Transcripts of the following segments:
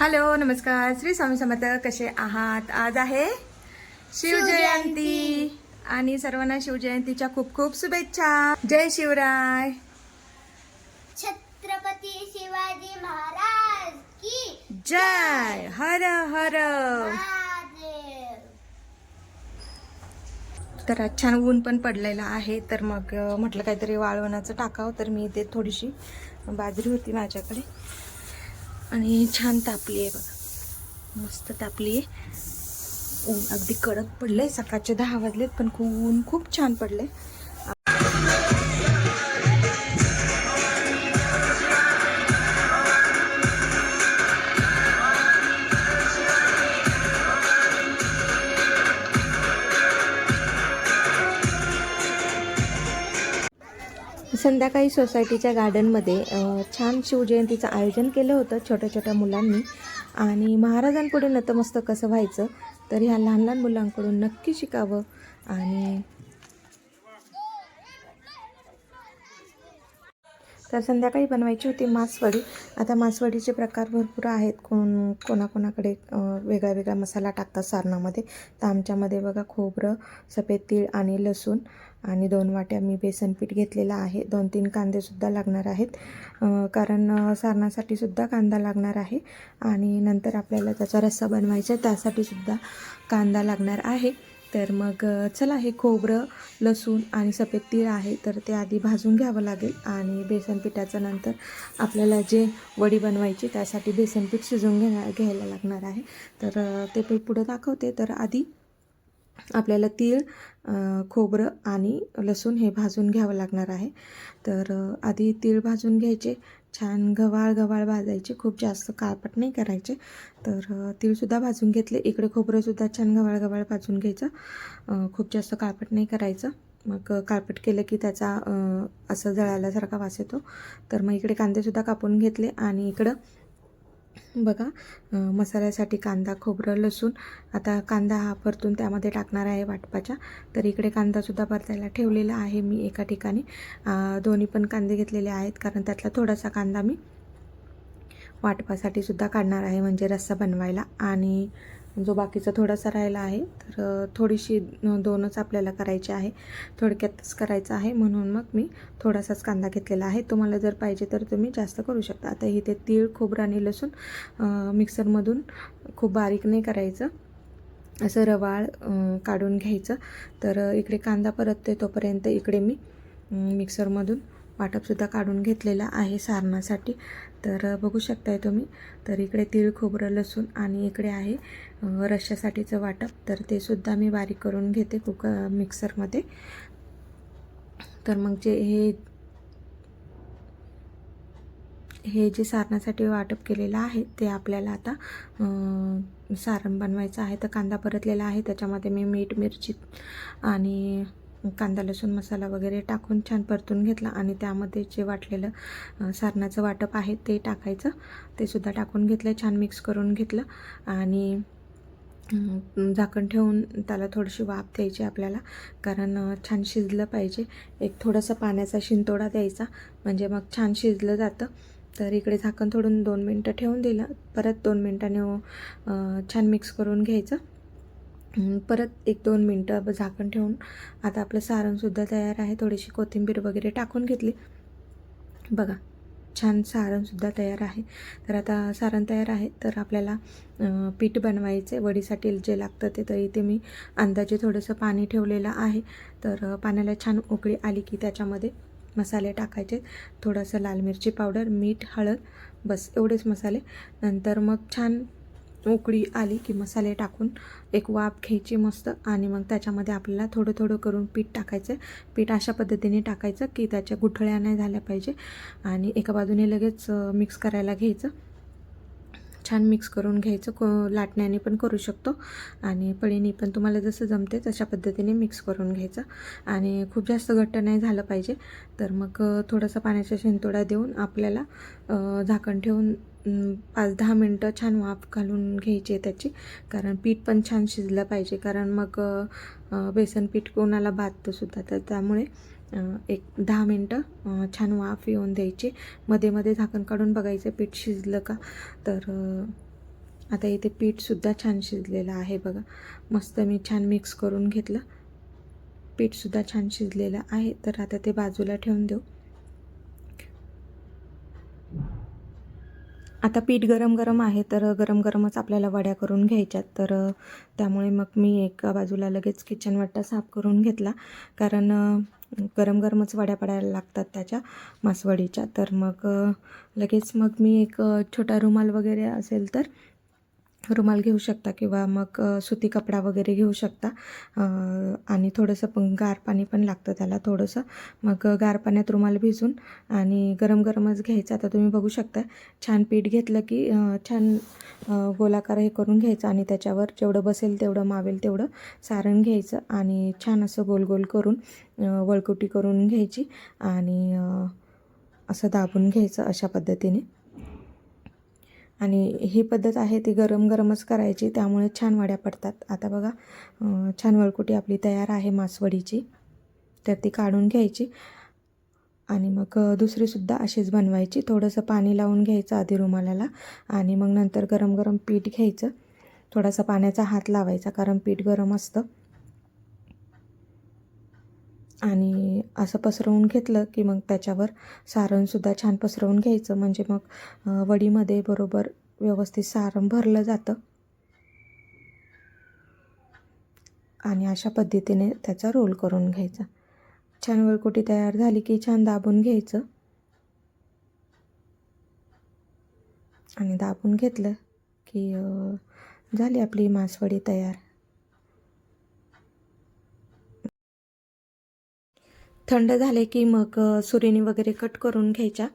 Hello नमस्कार. श्री स्वामी समर्थ कसे आहात? आज आहे शिवजयंती. आणि सर्वांना शिवजयंतीच्या खूप खूप शुभेच्छा. जय शिवराय. छत्रपती शिवाजी महाराज की जय. हर हर. तर आज छान ऊन पण पडलेलं आहे. तर मग म्हटलं काहीतरी वाळवणाचं टाकावं तर मी इथे थोडीशी बाजरी होती माझ्याकडे. आणि छान तापली आहे बघा. मस्त तापली आहे. ऊन अगदी कडक पडलंय. सकाळचे दहा वाजलेत पण खूप ऊन खूप छान पडलंय. संध्याकाळी सोसायटीच्या गार्डनमध्ये छान शिवजयंतीचं आयोजन केलं होतं छोट्या छोट्या मुलांनी. आणि महाराजांपुढे नतमस्तक कसं व्हायचं तर ह्या लहान लहान मुलांकडून नक्की शिकावं. आणि तर संध्याकाळी बनवायची होती मासवडी. आता मासवडीचे प्रकार भरपूर आहेत. कोण कोणाकोणाकडे वेगळा वेगळा मसाला टाकतात सारणामध्ये. तर आमच्यामध्ये बघा खोबरं सफेद तीळ आणि लसूण आणि दोन वाट्या मी बेसन पीठ घेतलेलं आहे. दोन तीन कांदेसुद्धा लागणार आहेत. कारण अ, सारणासाठी सुद्धा कांदा लागणार आहे आणि नंतर आपल्याला त्याचा रस्सा बनवायचा आहे. त्यासाठी सुद्धा कांदा लागणार आहे. तर मग चला हे खोबरं लसूण आणि सफेद तीळ आहे तर ते आधी भाजून घ्यावं लागेल आणि बेसन पिठाचं नंतर आपल्याला जे वडी बनवायची त्यासाठी बेसन पीठ शिजवून घेण्या घ्यायला लागणार आहे. तर ते पीठ पुढं दाखवते. तर आधी आपल्याला तीळ खोबरं आणि लसूण हे भाजून घ्यावं लागणार आहे. तर आधी तीळ भाजून घ्यायचे. छान गव्हाळ गव्हाळ भाजायचे. खूप जास्त काळपट नाही करायचे. तर तीळसुद्धा भाजून घेतले. इकडे खोबरंसुद्धा छान गव्हाळ गव्हाळ भाजून घ्यायचं. खूप जास्त काळपट नाही करायचं. मग काळपट केलं की त्याचा असं जळाल्यासारखा वास येतो. तर मग इकडे कांदेसुद्धा कापून घेतले आणि इकडं बघा मसाल्यासाठी कांदा खोबरं लसूण. आता कांदा हा परतून त्यामध्ये टाकणार आहे वाटपाच्या. तर इकडे कांदासुद्धा परतायला ठेवलेला आहे मी एका ठिकाणी. दोन्ही पण कांदे घेतलेले आहेत कारण त्यातला थोडासा कांदा मी वाटपासाठी सुद्धा काढणार आहे म्हणजे रस्सा बनवायला. आणि जो बाकीचा थोडासा राहिला आहे तर थोडीशी दोनच आपल्याला करायची आहे. थोडक्यातच करायचं आहे म्हणून मग मी थोडासाच कांदा घेतलेला आहे. तुम्हाला जर पाहिजे तर तुम्ही जास्त करू शकता. आता इथे तीळ खोबरं आणि लसूण मिक्सरमधून खूप बारीक नाही करायचं. असं रवाळ काढून घ्यायचं. तर इकडे कांदा परतते तोपर्यंत इकडे मी मिक्सरमधून वाटपसुद्धा काढून घेतलेला आहे सारणासाठी. तर बघू शकताय तुम्ही. तर इकडे तीळ खोबरं लसूण आणि इकडे आहे अ, रश्श्यासाठीचं वाटप. तर ते सुद्धा मी बारीक करून घेते कुक मिक्सरमध्ये. तर मग जे हे हे जे सारणासाठी वाटप केलेलं आहे ते आपल्याला आता सारण बनवायचं आहे. तर कांदा परतलेला आहे. त्याच्यामध्ये मी मीठ मिरची आणि कांदा लसूण मसाला वगैरे टाकून छान परतून घेतला आणि त्यामध्ये जे वाटलेलं सारणाचं वाटप आहे ते टाकायचं. ते सुद्धा टाकून घेतलं छान मिक्स करून घेतलं आणि झाकण ठेवून त्याला थोडीशी वाफ द्यायची आपल्याला कारण छान शिजलं पाहिजे. एक थोडासा पाण्याचा शिंतोडा द्यायचा म्हणजे मग छान शिजलं जातं. तर इकडे झाकण थोडून दोन मिनटं ठेवून दिलं. परत दोन मिनटाने छान मिक्स करून घ्यायचं. परत एक दोन मिनटं झाकण ठेवून आता आपलं सारणसुद्धा तयार आहे. थोडीशी कोथिंबीर वगैरे टाकून घेतली. बघा छान सारणसुद्धा तयार आहे. तर आता सारण तयार आहे तर आपल्याला पीठ बनवायचे. वडीसाठी जे लागतं ते तर इथे मी अंदाजे थोडंसं पाणी ठेवलेलं आहे. तर पाण्याला छान उकळी आली की त्याच्यामध्ये मसाले टाकायचे. थोडंसं लाल मिरची पावडर मीठ हळद बस एवढेच मसाले. नंतर मग छान उकळी आली की मसाले टाकून एक वाफ घ्यायची मस्त. आणि मग त्याच्यामध्ये आपल्याला थोडं थोडं करून पीठ टाकायचं. पीठ अशा पद्धतीने टाकायचं की त्याच्या गुठळ्या नाही झाल्या पाहिजे. आणि एका बाजूने लगेच मिक्स करायला घ्यायचं. छान मिक्स करून घ्यायचं. को लाटण्याने पण करू शकतो. आणि पळीने पण तुम्हाला जसं जमते तशा पद्धतीने मिक्स करून घ्यायचं. आणि खूप जास्त घट्ट नाही झालं पाहिजे. तर मग थोडंसं थोडासा पाण्याचा देऊन आपल्याला झाकण ठेवून पाच दहा मिनटं छान वाफ घालून घ्यायची आहे त्याची. कारण पीठ पण छान शिजलं पाहिजे. कारण मग बेसन पीठ कोणाला बाधतं सुद्धा. तर त्यामुळे एक दहा मिनटं छान वाफ येऊन द्यायची. मध्ये मध्ये झाकण काढून बघायचं पीठ शिजलं का. तर आता इथे पीठसुद्धा छान शिजलेलं आहे बघा. मस्त मी छान मिक्स करून घेतलं. पीठसुद्धा छान शिजलेलं आहे. तर आता ते बाजूला ठेवून देऊ. आता पीठ गरम गरम आहे तर गरम गरमच आपल्याला वड्या करून घ्यायच्यात. तर त्यामुळे मग मी एका बाजूला लगेच किचन वाटा साफ करून घेतला. कारण गरम गरमच वड्या पडायला लागतात त्याच्या मासवडीच्या. तर मग लगेच मग मी एक छोटा रुमाल वगैरे असेल तर रुमाल घेऊ शकता किंवा मग सुती कपडा वगैरे घेऊ शकता. आणि थोडंसं पण गार पाणी पण लागतं त्याला थोडंसं. मग गार पाण्यात रुमाल भिजून आणि गरम गरमच घ्यायचं. आता तुम्ही बघू शकता छान पीठ घेतलं की छान गोलाकार हे करून घ्यायचं आणि त्याच्यावर जेवढं बसेल तेवढं मावेल तेवढं सारण घ्यायचं आणि छान असं गोल गोल करून वळकुटी करून घ्यायची आणि असं दाबून घ्यायचं अशा पद्धतीने. आणि ही पद्धत आहे ती गरम गरमच करायची त्यामुळे छान वड्या पडतात. आता बघा छान वळकुटी आपली तयार आहे मासवडीची. तर ती काढून घ्यायची आणि मग दुसरीसुद्धा अशीच बनवायची. थोडंसं पाणी लावून घ्यायचं आधी रुमालाला आणि मग नंतर गरम गरम पीठ घ्यायचं. थोडासा पाण्याचा हात लावायचा कारण पीठ गरम असतं. आणि असं पसरवून घेतलं की मग त्याच्यावर सारणसुद्धा छान पसरवून घ्यायचं. म्हणजे मग वडीमध्ये बरोबर व्यवस्थित सारण भरलं जातं. आणि अशा पद्धतीने त्याचा रोल करून घ्यायचा. छान वळकुटी तयार झाली की छान दाबून घ्यायचं. आणि दाबून घेतलं की झाली आपली मासवडी तयार. थंड झाले की मग अ, सुरीने वगैरे कट करून घ्यायच्या.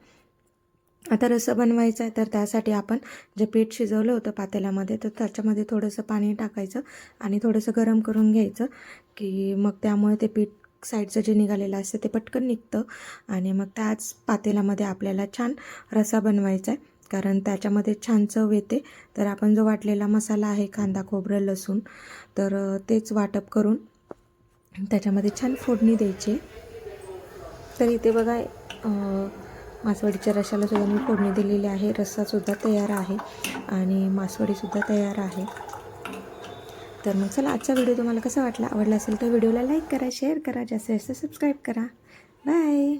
आता रस्सा बनवायचा आहे तर त्यासाठी आपण जे पीठ शिजवलं होतं पातेल्यामध्ये तर त्याच्यामध्ये थोडंसं पाणी टाकायचं आणि थोडंसं गरम करून घ्यायचं की मग त्यामुळे ते पीठ साईडचं जे निघालेलं असतं ते पटकन निघतं आणि मग त्याच पातेल्यामध्ये आपल्याला छान रसा बनवायचा आहे कारण त्याच्यामध्ये छान चव येते. तर आपण जो वाटलेला मसाला आहे कांदा खोबरं लसूण तर तेच वाटप करून त्याच्यामध्ये छान फोडणी द्यायची तर इथे बघा मासवडीच्या रशाला सुद्धा मी फोडणी दिलेली आहे. रस्सासुद्धा तयार आहे आणि मासवडीसुद्धा तयार आहे. तर मग चला आजचा व्हिडिओ तुम्हाला कसा वाटला? आवडला असेल तर व्हिडिओला लाईक करा शेअर करा जास्तीत जास्त सबस्क्राईब करा. बाय!